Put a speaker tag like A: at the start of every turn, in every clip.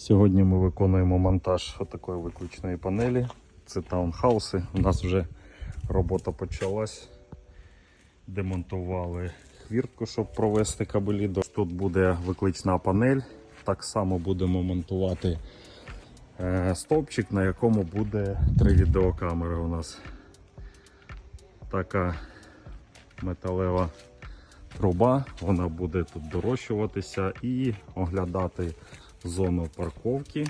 A: Сьогодні ми виконуємо монтаж такої виключної панелі. Це таунхауси. У нас вже робота почалась. Демонтували хвіртку, щоб провести кабелі. Тут буде виклична панель. Так само будемо монтувати е, стовпчик, на якому буде три відеокамери у нас. Така металева труба, вона буде тут дорощуватися і оглядати зону парковки,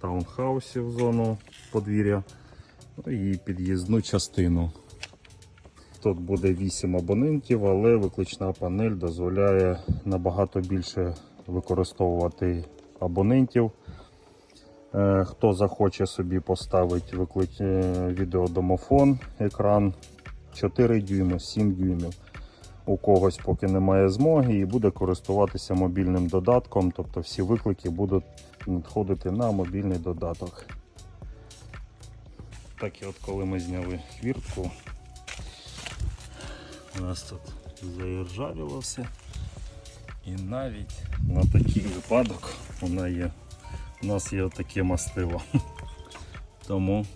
A: таунхаусів, зону подвір'я ну і під'їзну частину. Тут буде 8 абонентів, але виключна панель дозволяє набагато більше використовувати абонентів. Е, Хто захоче собі поставити е, відеодомофон, екран 4 дюйми, 7 дюймів. У когось поки немає змоги і буде користуватися мобільним додатком, тобто всі виклики будуть надходити на мобільний додаток. Так і от коли ми зняли хвіртку, у нас тут заіржавіло все. І навіть на такий випадок вона є, у нас є таке мастило. Тому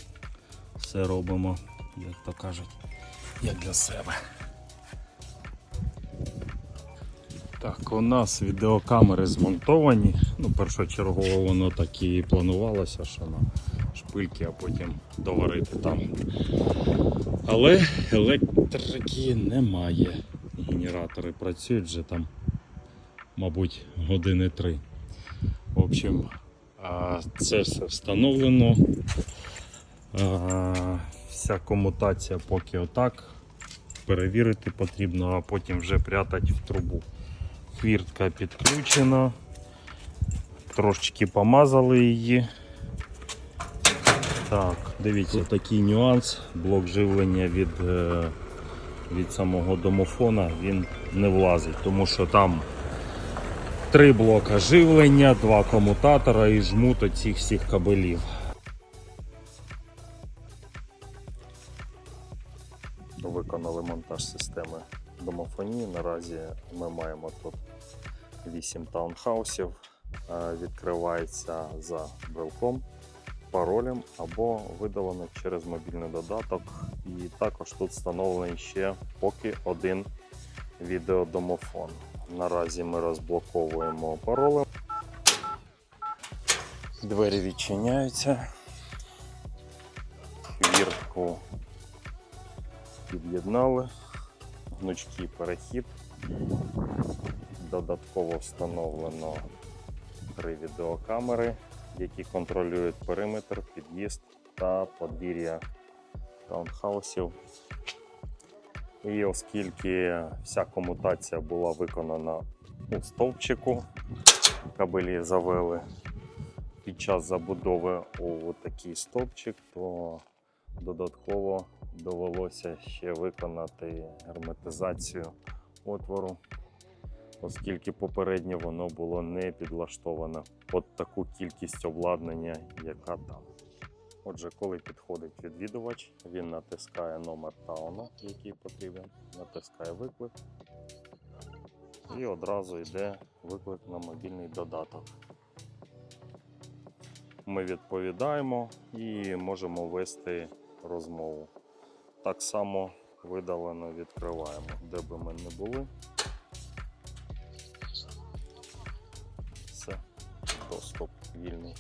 A: все робимо, як то кажуть, як для себе. Так, у нас відеокамери змонтовані. Ну, першочергово воно так і планувалося, що на шпильки, а потім доварити там. Але електрики немає. Генератори працюють вже там, мабуть, години три. В общем, це все встановлено. Вся комутація поки отак. Перевірити потрібно, а потім вже прятати в трубу. Хвіртка підключена. Трошечки помазали її. Так, дивіться, такий нюанс. Блок живлення від, е, від самого домофона він не влазить, тому що там три блока живлення, два комутатора і жмут оцих всіх кабелів. Виконали монтаж системи домофонії. Наразі ми маємо тут 8 таунхаусів. Е, Відкривається за брелком, паролем або видалено через мобільний додаток. І також тут встановлений ще поки один відеодомофон. Наразі ми розблоковуємо паролем. Двері відчиняються. Хвіртку під'єднали, гнучкий перехід. Додатково встановлено три відеокамери, які контролюють периметр, під'їзд та подвір'я таунхаусів. І оскільки вся комутація була виконана у стовпчику, кабелі завели під час забудови у такий стовпчик, то додатково довелося ще виконати герметизацію отвору, оскільки попередньо воно було не підлаштовано під таку кількість обладнання, яка там. Отже, коли підходить відвідувач, він натискає номер тауну, який потрібен, натискає виклик і одразу йде виклик на мобільний додаток. Ми відповідаємо і можемо вести розмову. Так само видалено відкриваємо, де би ми не були. Все, доступ вільний.